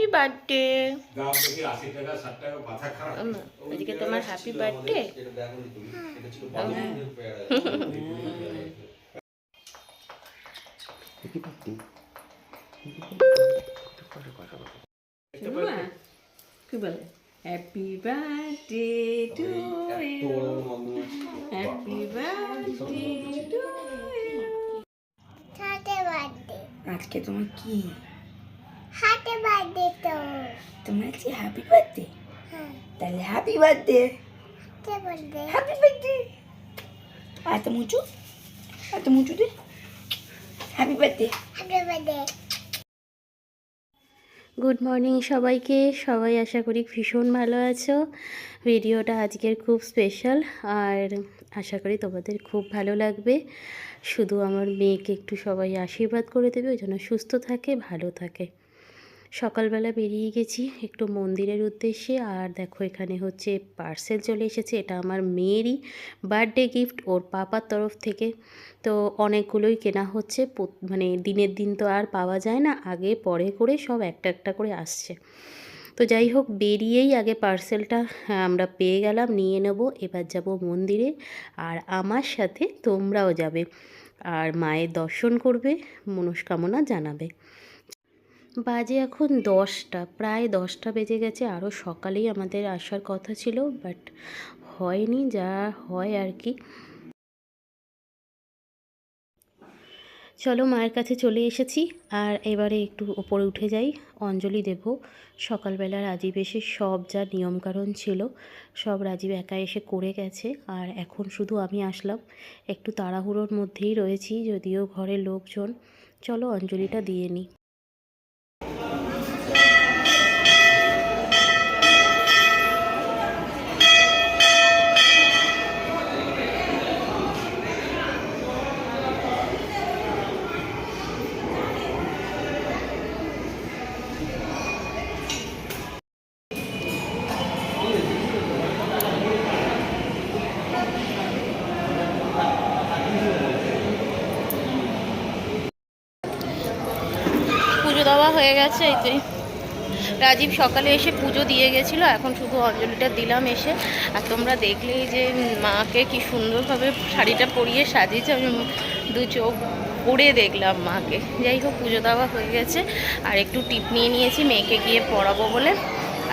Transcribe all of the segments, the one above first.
Happy birthday আজকে তোমার happy birthday কি বলে? Happy birthday to you happy birthday to you আজকে তোমার কি? বার্থডে তো তোমার আজকে হ্যাপি বার্থডে হ্যাঁ। তাহলে হ্যাপি বার্থডে হ্যাপি বার্থডে এত মুচু। এত মুচু দে। হ্যাপি বার্থডে হাতে বার্থডে গুড মর্নিং সবাইকে। সবাই আশা করি ভীষণ ভালো আছো। ভিডিওটা আজকের খুব স্পেশাল আর আশা করি তোমাদের খুব ভালো লাগবে। শুধু আমার মেয়েকে একটু সবাই আশীর্বাদ করে দেবে ওই জন্য সুস্থ থাকে ভালো থাকে। সকালবেলা বেরিয়ে গেছি একটু মন্দিরের উদ্দেশ্যে। আর দেখো এখানে হচ্ছে পার্সেল চলে এসেছে, এটা আমার মেয়েরই বার্থডে গিফট ওর পাপার তরফ থেকে। তো অনেকগুলোই কেনা হচ্ছে মানে দিনের দিন তো আর পাওয়া যায় না, আগে পরে করে সব একটা একটা করে আসছে। তো যাই হোক, বেরিয়েই আগে পার্সেলটা আমরা পেয়ে গেলাম, নিয়ে নেব, এবার যাব মন্দিরে। আর আমার সাথে তোমরাও যাবে, আর মায়ের দর্শন করবে, মনস্কামনা জানাবে। বাজে এখন দশটা, প্রায় দশটা বেজে গেছে আরও সকালেই আমাদের আসার কথা ছিল বাট হয়নি, যা হয় আর কি। চলো মায়ের কাছে চলে এসেছি, আর এবারে একটু ওপরে উঠে যাই, অঞ্জলি দেব। সকালবেলা রাজীব এসে সব যা নিয়মকানুন ছিল, সব রাজীব একা এসে করে গেছে, আর এখন শুধু আমি আসলাম। একটু তাড়াহুড়োর মধ্যেই রয়েছি, যদিও ঘরের লোকজন। চলো অঞ্জলিটা দিয়ে নিই পুজো দেওয়া হয়ে গেছে, এই রাজীব সকালে এসে পুজো দিয়ে গেছিল, এখন শুধু অঞ্জলিটা দিলাম এসে। আর তোমরা দেখলেই যে মাকে কি সুন্দরভাবে শাড়িটা পরিয়ে সাজিয়েছে, আমি দু চোখ পরে দেখলাম মাকে। যাই হোক, পুজো দেওয়া হয়ে গেছে। আর একটু টিপ নিয়ে নিয়েছি, মেয়েকে গিয়ে পড়াবো বলে।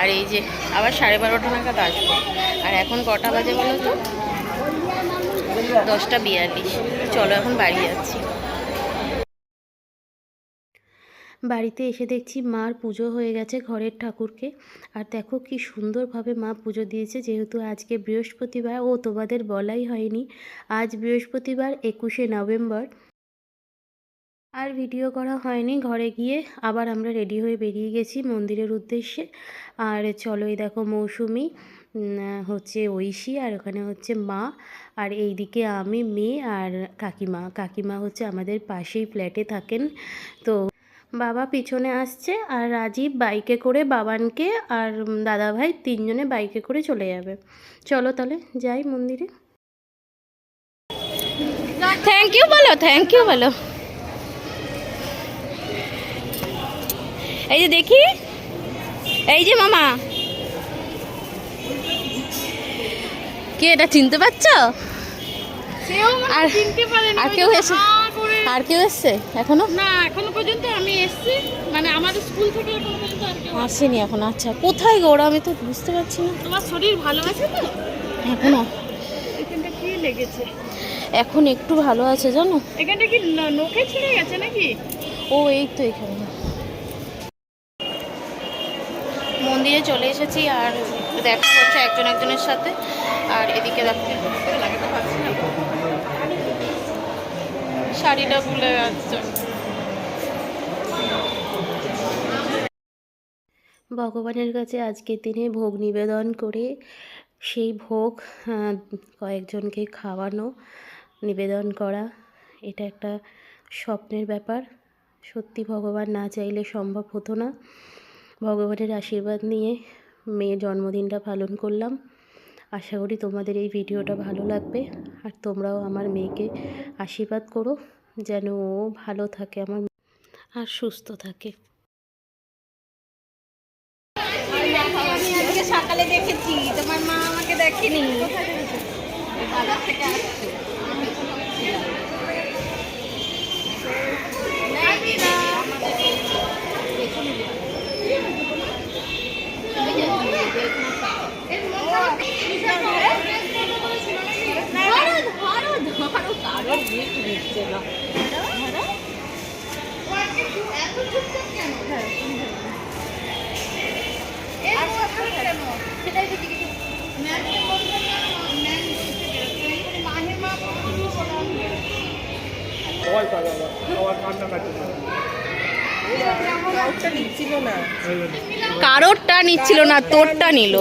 আর এই যে, আবার সাড়ে বারোটা নাগাদ আসব। আর এখন কটা বাজে বলো তো? দশটা বিয়াল্লিশ। চলো, এখন বাড়ি যাচ্ছি। বাড়িতে এসে দেখছি মার পুজো হয়ে গেছে ঘরের ঠাকুরকে। আর দেখো কি সুন্দরভাবে মা পুজো দিয়েছে, যেহেতু আজকে বৃহস্পতিবার, ও তোমাদের বলাই হয়নি। আজ বৃহস্পতিবার, একুশে নভেম্বর। আর ভিডিও করা হয়নি, ঘরে গিয়ে আবার আমরা রেডি হয়ে বেরিয়ে গেছি মন্দিরের উদ্দেশ্যে। আর চলো এই দেখো মৌসুমি হচ্ছে ঐশী আর ওখানে হচ্ছে মা। আর এইদিকে আমি, মেয়ে আর কাকিমা। কাকিমা হচ্ছে আমাদের পাশেই ফ্ল্যাটে থাকেন। তো বাবা পিছনে আসছে আর রাজীব বাইকে করে বাবানকে আর দাদাভাই তিনজনে বাইকে করে চলে যাবে। চলো তাহলে যাই মন্দিরে। থ্যাংক ইউ বলো থ্যাংক ইউ বলো। এই যে দেখি এই যে মামা। কে এটা চিনতে পারছ? আর আর কেউ এসে আর কেউ এসছে এখনও? না এখনও পর্যন্ত আমি এসছি। মানে আমাদের স্কুল থেকে এখনও পর্যন্ত আর কেউ আসেনি। এখন আচ্ছা। কোথায় গো ওরা? আমি তো বুঝতে পারছি না। তোমার শরীর ভালো আছে তো? এখনও? এখানটা কি লেগেছে? এখন একটু ভালো আছে জানো? এখানটা কি নখে ছিঁড়ে গেছে নাকি? ও এই তো এখানে। মন্দিরে চলে এসেছি আর দেখা হচ্ছে একজন একজনের সাথে। আর এদিকে দেখো শাড়িটা ভুলে যাচ্ছে। ভগবানের কাছে আজকের দিনে ভোগ নিবেদন করে সেই ভোগ কয়েকজনকে খাওয়ানো, নিবেদন করা, এটা একটা স্বপ্নের ব্যাপার। সত্যি ভগবান না চাইলে সম্ভব হতো না। ভগবানের আশীর্বাদ নিয়ে মেয়ের জন্মদিনটা পালন করলাম। আশা করি তোমাদের এই ভিডিওটা ভালো লাগবে। আর তোমরাও আমার মেয়েকে আশীর্বাদ করো, যেন ও ভালো থাকে, আমার আর সুস্থ থাকে। সকালে দেখেছি, তোমার মা আমাকে দেখেনি। কারোরটা নিচ্ছিল না। তোরটা নিল।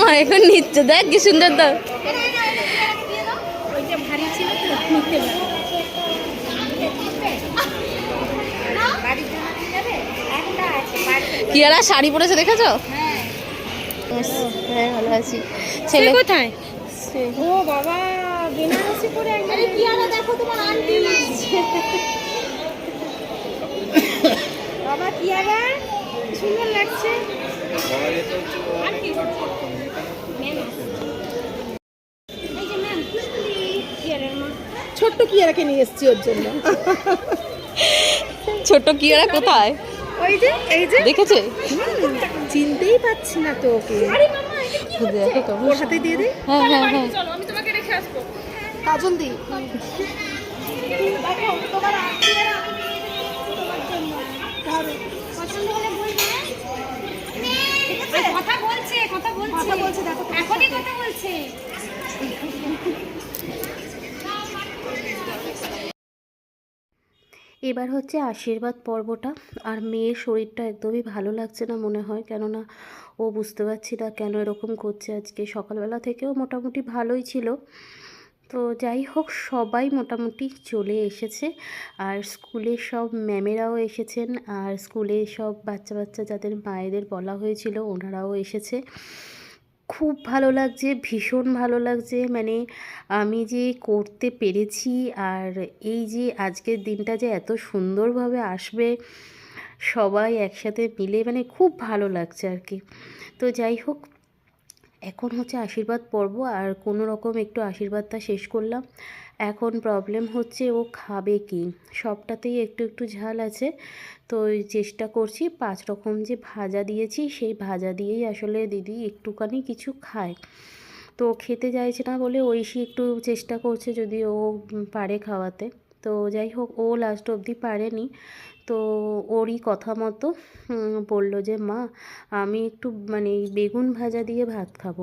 মা এখন নিচ্ছে। দেখ কি সুন্দর তো কিয়ারা শাড়ি পরেছে দেখেছ? হ্যাঁ। ভালো আছি। ছেলে কোথায়? ও বাবা বেনারসি পরে একদম কিয়ারা দেখো তোমার আন্টি বাবা কি সুন্দর লাগছে। ছোট্ট কিয়ারাকে নিয়ে এসেছি ওর জন্য। ছোট কিয়ারা কোথায়? ওই যে এই যে। দেখেছে? চিনতেই পাচ্ছি না তো ওকে। দেখো তো ওর হাতে দিয়ে হ্যাঁ হ্যাঁ হ্যাঁ। কাজল দি কথা বলছে কথা বলছে। কথা বলছে দেখো এখনই কথা বলছে। এবার হচ্ছে আশীর্বাদ পর্বটা। আর মেয়ের শরীরটা একদমই ভালো লাগছে না মনে হয় কেননা ও বুঝতে পারছি না কেন এরকম করছে আজকে। সকালবেলা থেকেও মোটামুটি ভালোই ছিল। তো যাই হোক, সবাই মোটামুটি চলে এসেছে। আর স্কুলে সব ম্যামেরাও এসেছেন। আর স্কুলে সব বাচ্চা বাচ্চা যাদের মায়েদের বলা হয়েছিল, ওনারাও এসেছে। খুব ভালো লাগছে, ভীষণ ভালো লাগছে। মানে আমি যে করতে পেরেছি, আর এই যে আজকের দিনটা যে এত সুন্দরভাবে আসবে, সবাই একসাথে মিলে মানে খুব ভালো লাগছে আর কি। তো যাই হোক এখন হচ্ছে আশীর্বাদ পর্ব আর কোনো রকম একটু আশীর্বাদটা শেষ করলাম। এখন প্রবলেম হচ্ছে ও খাবে কি? সবটাতেই একটু একটু ঝাল আছে। তো চেষ্টা করছি পাঁচ রকম যে ভাজা দিয়েছি, সেই ভাজা দিয়েই আসলে দিদি একটুখানি কিছু খায়। তো খেতে চাইছে না বলে ঐশী একটু চেষ্টা করছে যদি ও পারে খাওয়াতে। তো যাই হোক, ও লাস্ট অবধি পারেনি। তো ওরই কথা মতো বলল যে, মা, আমি একটু মানে বেগুন ভাজা দিয়ে ভাত খাব।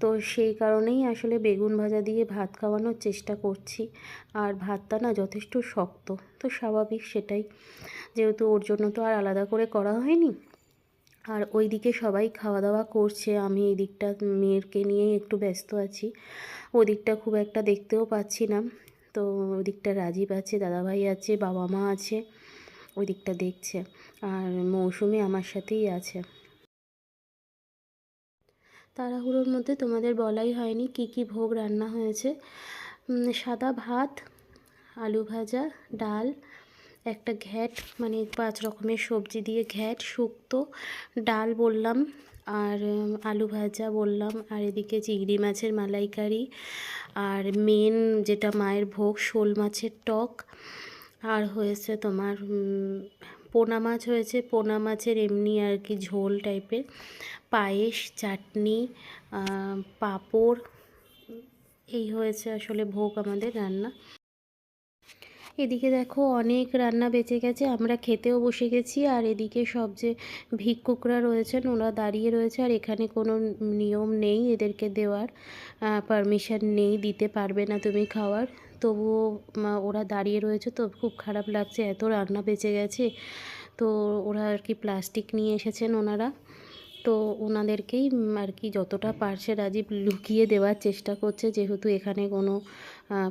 তো সেই কারণেই আসলে বেগুন ভাজা দিয়ে ভাত খাওয়ানোর চেষ্টা করছি। আর ভাতটা না যথেষ্ট শক্ত, তো স্বাভাবিক সেটাই। যেহেতু ওর জন্য তো আর আলাদা করে করা হয়নি। আর ওই দিকে সবাই খাওয়া দাওয়া করছে। আমি এই দিকটা মেয়েরকে নিয়েই একটু ব্যস্ত আছি। ওদিকটা খুব একটা দেখতেও পাচ্ছি না। তো ওদিকটা রাজীব আছে, দাদাভাই আছে বাবা মা আছে। ওই দিকটা দেখছে। আর মৌসুমি আমার সাথেই আছে। তাড়াহুড়োর মধ্যে তোমাদের বলাই হয়নি কি কি ভোগ রান্না হয়েছে। সাদা ভাত, আলু ভাজা, ডাল, একটা ঘ্যাট মানে পাঁচ রকমের সবজি দিয়ে ঘ্যাট, শুক্তো, ডাল বললাম, আর আলু ভাজা বললাম, আর এদিকে চিংড়ি মাছের মালাইকারি, আর মেন যেটা মায়ের ভোগ, শোল মাছের টক আর হয়েছে তোমার পোনা মাছ হয়েছে। পোনা মাছের এমনি আর কি ঝোল টাইপের। পায়েস, চাটনি পাঁপড়, এই হয়েছে আসলে ভোগ আমাদের রান্না। এদিকে দেখো অনেক রান্না বেঁচে গেছে, আমরা খেতেও বসে গেছি। আর এদিকে সব যে ভিক্ষুকরা রয়েছেন, ওরা দাঁড়িয়ে রয়েছে। আর এখানে কোনো নিয়ম নেই এদেরকে দেওয়ার পারমিশন নেই, দিতে পারবে না তুমি খাওয়ার। তবুও ওরা দাঁড়িয়ে রয়েছে তো খুব খারাপ লাগছে, এত রান্না বেঁচে গেছে। তো ওরা আর কি প্লাস্টিক নিয়ে এসেছেন ওনারা। তো ওনাদেরকেই আর কি যতটা পারছে রাজীব লুকিয়ে দেওয়ার চেষ্টা করছে, যেহেতু এখানে কোনো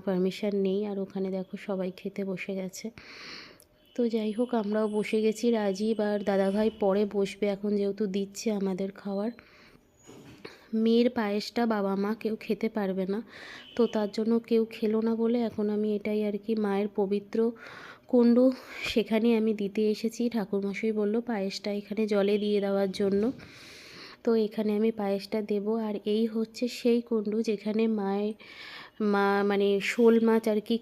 পারমিশন নেই। আর ওখানে দেখো সবাই খেতে বসে গেছে। তো যাই হোক, আমরাও বসে গেছি রাজীব আর দাদাভাই পরে বসবে, এখন যেহেতু দিচ্ছে আমাদের খাওয়ার। মেয়ের পায়েসটা বাবা মা কেউ খেতে পারবে না। তো তার জন্য কেউ খেলো না বলে এখন আমি এটাই আর কি মায়ের পবিত্র কুণ্ডু সেখানে আমি দিতে এসেছি। ঠাকুরমশাই বলল, পায়েসটা এখানে জলে দিয়ে দেওয়ার জন্য। তো এখানে আমি পায়েসটা দেব। আর এই হচ্ছে সেই কুণ্ডু যেখানে মায়ের মা মানে শোল মাছ আর কি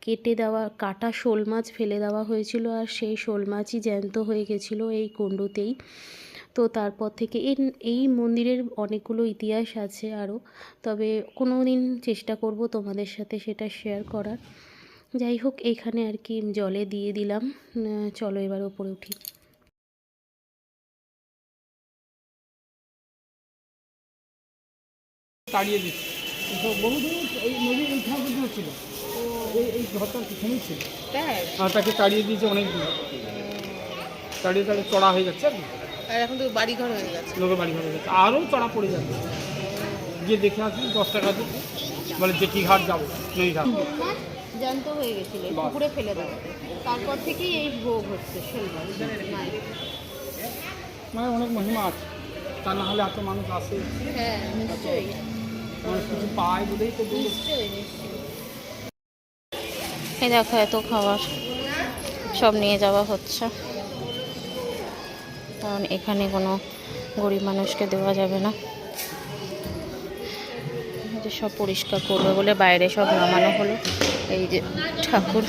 কেটে দেওয়া, কাটা শোল মাছ ফেলে দেওয়া হয়েছিল। আর সেই শোল মাছই জ্যান্ত হয়ে গেছিল এই কুণ্ডুতেই। তো তারপর থেকে এই এই মন্দিরের অনেকগুলো ইতিহাস আছে আরও। তবে কোনো দিন চেষ্টা করব তোমাদের সাথে সেটা শেয়ার করার। যাই হোক এখানে আর কি জলে দিয়ে দিলাম। চলো এবার ওপরে উঠি। তাড়িয়ে দিচ্ছে। তো বহুদিন এই নদীর এইখানে পর্যন্ত ছিল এই এই ঘরটার পিছনেই ছিল। আর তাকে তাড়িয়ে দিয়েছে অনেক দিন তাড়িয়ে তাড়িয়ে চড়া হয়ে যাচ্ছে আর কি। আর এখন তো বাড়ি ঘর হয়ে গেছে। লোকের বাড়ি ঘর হয়ে যাচ্ছে আরও চড়া পড়ে যাবে। গিয়ে দেখে আসি দশ টাকা দিয়ে বলে জেটি ঘাট যাব নদী ঘাট জ্যান্ত হয়ে গেছিল পুকুরে ফেলে দেওয়া তারপর থেকেই এই ভোগ হচ্ছে মানে অনেক মহিমা আছে। তা না হলে এত মানুষ আসে। হ্যাঁ নিশ্চয়ই। মানুষ কিছু পায় বলেই তো দৌড়ে নিশ্চয়ই নিশ্চয়ই। এই দেখো এত খাবার। সব নিয়ে যাওয়া হচ্ছে। কারণ এখানে কোনো গরিব মানুষকে দেওয়া যাবে না। যে সব পরিষ্কার করবে বলে বাইরে সব নামানো হলো। এই যে ঠাকুর।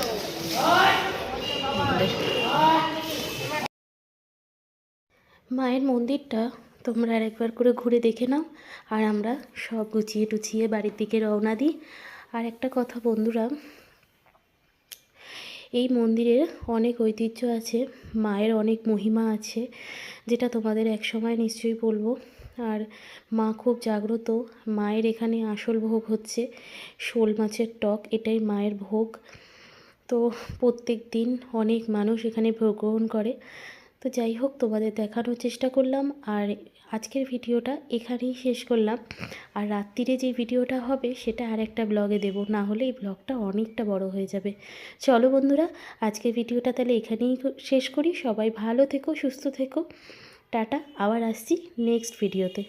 মায়ের মন্দিরটা তোমরা আরেকবার করে ঘুরে দেখে নাও। আর আমরা সব গুছিয়ে টুছিয়ে বাড়ির দিকে রওনা দিই। আর একটা কথা বন্ধুরা এই মন্দিরের অনেক ঐতিহ্য আছে, মায়ের অনেক মহিমা আছে, যেটা তোমাদের এক সময় নিশ্চয়ই বলব। আর মা খুব জাগ্রত, মায়ের এখানে আসল ভোগ হচ্ছে শোল মাছের টক, এটাই মায়ের ভোগ। তো প্রত্যেক দিন অনেক মানুষ এখানে ভোগ গ্রহণ করে। তো যাই হোক, তোমাদের দেখানোর চেষ্টা করলাম আর আজকের ভিডিওটা এখানেই শেষ করলাম। আর রাত্রিরে যে ভিডিওটা হবে, সেটা আর একটা ব্লগে দেবো, না হলে এই ব্লগটা অনেকটা বড় হয়ে যাবে। চলো বন্ধুরা, আজকের ভিডিওটা তাহলে এখানেই শেষ করি। সবাই ভালো থেকো, সুস্থ থেকো। টাটা, আবার আসছি নেক্সট ভিডিওতে